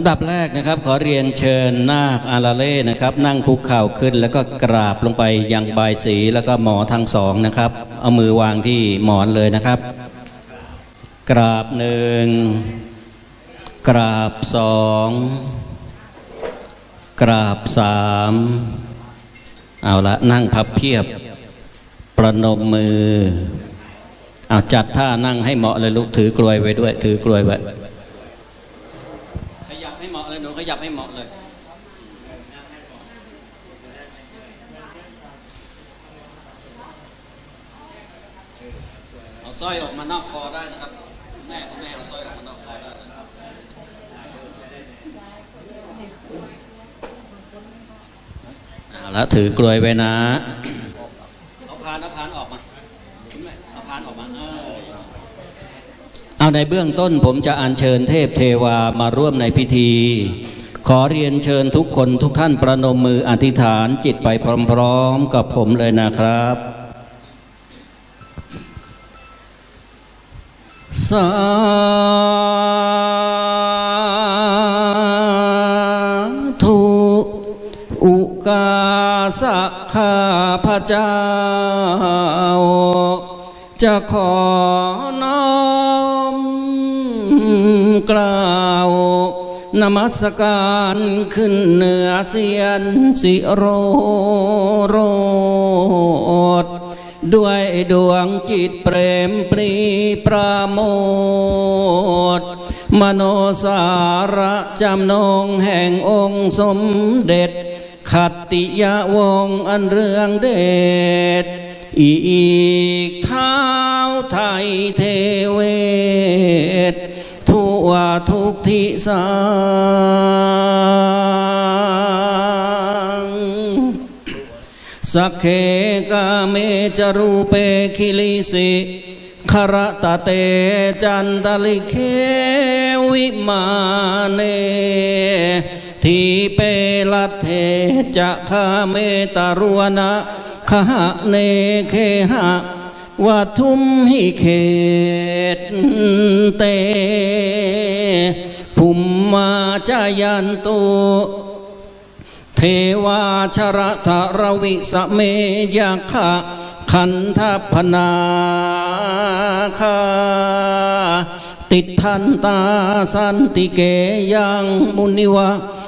ลำดับแรกนะครับขอเรียนเชิญนาคอาราเล่นะครับ นั่งคุกเข่าขึ้นแล้วก็กราบลงไปยังบายสีแล้วก็หมอทั้งสองนะครับ เอามือวางที่หมอนเลยนะครับ กราบหนึ่งกราบสองกราบสามเอาละนั่งพับเพียบ ประนมมือเอาจัดท่านั่งให้เหมาะเลยลูกถือกลวยไว้ด้วย ถือกลวยไว้ ขยับให้เหมาะเลยหนู ขยับให้เหมาะเลย เอาสร้อยออกมานอกคอได้นะครับแม่แม่เอาสร้อยออกมานอกคอได้นะครับเอาละถือกลวยไว้นะ เอาพานเอาพานออกมา เอาพานออกมา เออ เอาในเบื้องต้นผมจะอัญเชิญเทพเทวามาร่วมในพิธี ขอเรียนเชิญทุกคนทุกท่านประนมมืออธิษฐานจิตไปพร้อมๆ กับผมเลยนะครับ สาธุอุกาสะข้าพระเจ้า จะขอน้อม กล่าวนมัสการขึ้นเหนือเสียนสิโรโรดด้วยดวงจิตเปรมปรีประโมทมโนสาระจำนงแห่งองค์สมเด็จ ขัตติยวงอันเรืองเดชอีกเท้าไทยเทเวศ ทุกทิศาสักเคกาเมจรูเปคิลิสิคารตะเตจันตลิเควิมาเนทีเปลัเทจะคาเมตารวนะคหะเนเคหะ วัทุมหิเขตเตภุมมาจายันตุเทวาชระทรวิสเมยะขะขันธพนาคาติดทันตาสันติเกยังมุนิวะ